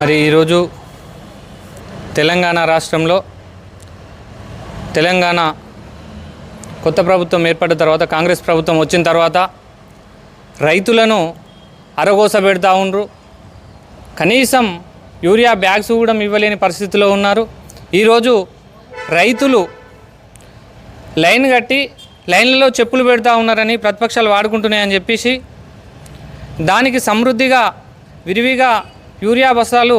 మరి ఈరోజు తెలంగాణ రాష్ట్రంలో తెలంగాణ కొత్త ప్రభుత్వం ఏర్పడిన తర్వాత కాంగ్రెస్ ప్రభుత్వం వచ్చిన తర్వాత రైతులను అరగోస పెడతా ఉండ్రు. కనీసం యూరియా బ్యాగ్స్ కూడా ఇవ్వలేని పరిస్థితిలో ఉన్నారు. ఈరోజు రైతులు లైన్ కట్టి లైన్లలో చెప్పులు పెడతా ఉన్నారని ప్రతిపక్షాలు వాడుకుంటున్నాయని చెప్పేసి దానికి సమృద్ధిగా విరివిగా యూరియా బస్తాలు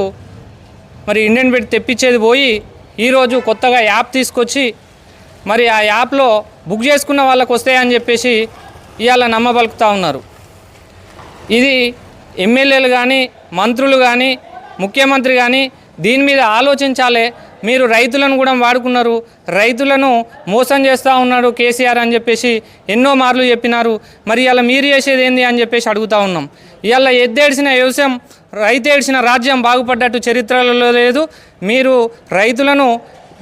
మరి ఇండియన్ బెడ్ తెప్పించేది పోయి ఈరోజు కొత్తగా యాప్ తీసుకొచ్చి మరి ఆ యాప్లో బుక్ చేసుకున్న వాళ్ళకు వస్తాయని చెప్పేసి ఇవాళ నమ్మబలుకుతూ ఉన్నారు. ఇది ఎమ్మెల్యేలు కానీ మంత్రులు కానీ ముఖ్యమంత్రి కానీ దీని మీద ఆలోచించాలే. మీరు రైతులను కూడా వాడుకున్నారు. రైతులను మోసం చేస్తూ ఉన్నాడు కేసీఆర్ అని చెప్పేసి ఎన్నో మార్లు చెప్పినారు. మరి అలా మీరు చేసేది ఏంది అని చెప్పేసి అడుగుతా ఉన్నాం. ఇవాళ ఎద్దేడిసిన వ్యవసాయం రైతు ఏడ్చిన రాజ్యం బాగుపడ్డట్టు చరిత్రలో లేదు. మీరు రైతులను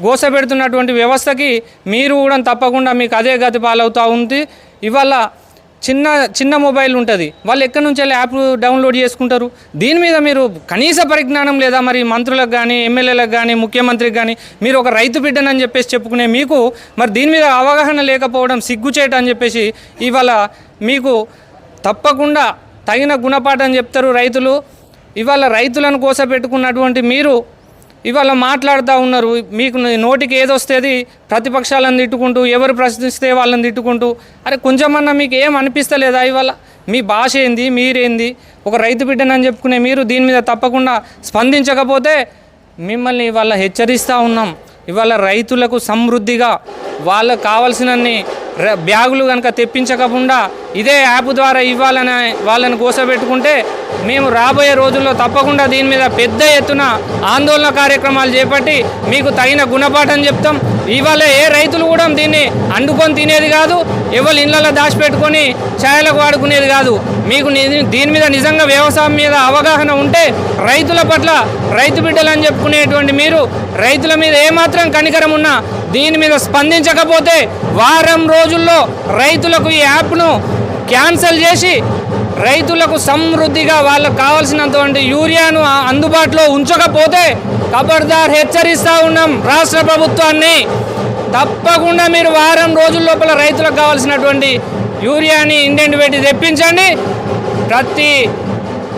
గోసపెడుతున్నటువంటి వ్యవస్థకి మీరు కూడా తప్పకుండా మీకు అదే గతి పాలవుతూ ఉంది. ఇవాళ చిన్న చిన్న మొబైల్ ఉంటుంది. వాళ్ళు ఎక్కడి నుంచి వెళ్ళి యాప్ డౌన్లోడ్ చేసుకుంటారు? దీని మీద మీరు కనీస పరిజ్ఞానం లేదా మరి మంత్రులకు కానీ ఎమ్మెల్యేలకు కానీ ముఖ్యమంత్రికి కానీ మీరు ఒక రైతు బిడ్డనని చెప్పేసి చెప్పుకునే మీకు మరి దీని మీద అవగాహన లేకపోవడం సిగ్గుచేట అని చెప్పేసి ఇవాళ మీకు తప్పకుండా తగిన గుణపాఠం చెప్తారు రైతులు. ఇవాళ రైతులను కోసపెట్టుకున్నటువంటి మీరు ఇవాళ మాట్లాడుతూ ఉన్నారు. మీకు నోటికి ఏదొస్తుంది ప్రతిపక్షాలను తిట్టుకుంటూ ఎవరు ప్రశ్నిస్తే వాళ్ళని తిట్టుకుంటూ. అరే కొంచెమన్నా మీకు ఏం అనిపిస్తలేదా ఇవాళ? మీ భాష ఏంది? మీరేంది? ఒక రైతు బిడ్డనని చెప్పుకునే మీరు దీని మీద తప్పకుండా స్పందించకపోతే మిమ్మల్ని ఇవాళ హెచ్చరిస్తూ ఉన్నాం. ఇవాళ రైతులకు సమృద్ధిగా వాళ్ళకు కావాల్సినన్ని బ్యాగులు కనుక తెప్పించకుండా ఇదే యాప్ ద్వారా ఇవ్వాలని వాళ్ళని కోసపెట్టుకుంటే మేము రాబోయే రోజుల్లో తప్పకుండా దీని మీద పెద్ద ఎత్తున ఆందోళన కార్యక్రమాలు చేపట్టి మీకు తగిన గుణపాఠం చెప్తాం. ఇవాళ ఏ రైతులు కూడా దీన్ని అండుకొని తినేది కాదు ఎవరు ఇళ్ళలో దాచిపెట్టుకొని ఛాయలకు వాడుకునేది కాదు. మీకు దీని మీద నిజంగా వ్యవసాయం మీద అవగాహన ఉంటే రైతుల పట్ల రైతు బిడ్డలు అని చెప్పుకునేటువంటి మీరు రైతుల మీద ఏమాత్రం కనికరం ఉన్నా దీని మీద స్పందించకపోతే వారం రోజుల్లో రైతులకు ఈ యాప్ను క్యాన్సిల్ చేసి రైతులకు సమృద్ధిగా వాళ్ళకు కావాల్సినటువంటి యూరియాను అందుబాటులో ఉంచకపోతే ఖబర్దార్ హెచ్చరిస్తూ ఉన్నాం రాష్ట్ర ప్రభుత్వాన్ని. తప్పకుండా మీరు వారం రోజుల లోపల రైతులకు కావాల్సినటువంటి యూరియాని ఇండియన్ పెట్టి తెప్పించండి. ప్రతి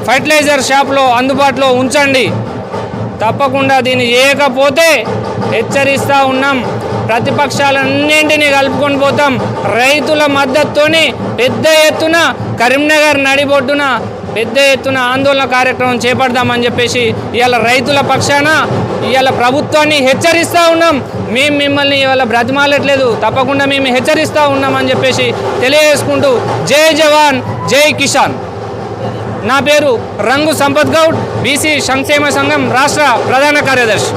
ఫర్టిలైజర్ షాప్లో అందుబాటులో ఉంచండి. తప్పకుండా దీన్ని చేయకపోతే హెచ్చరిస్తూ ఉన్నాం. ప్రతిపక్షాలన్నింటినీ కలుపుకొని పోతాం. రైతుల మద్దతుతోని పెద్ద ఎత్తున కరీంనగర్ నడిబొడ్డున పెద్ద ఎత్తున ఆందోళన కార్యక్రమం చేపడదామని చెప్పేసి ఇవాళ రైతుల పక్షాన ఇవాళ ప్రభుత్వాన్ని హెచ్చరిస్తూ ఉన్నాం. మేము మిమ్మల్ని ఇవాళ బ్రతిమాలట్లేదు. తప్పకుండా మేము హెచ్చరిస్తూ ఉన్నామని చెప్పేసి తెలియజేసుకుంటూ జై జవాన్ జై కిషాన్ నా పేరు రంగు సంపత్ గౌడ్ బీసీ సంక్షేమ సంఘం రాష్ట్ర ప్రధాన కార్యదర్శి.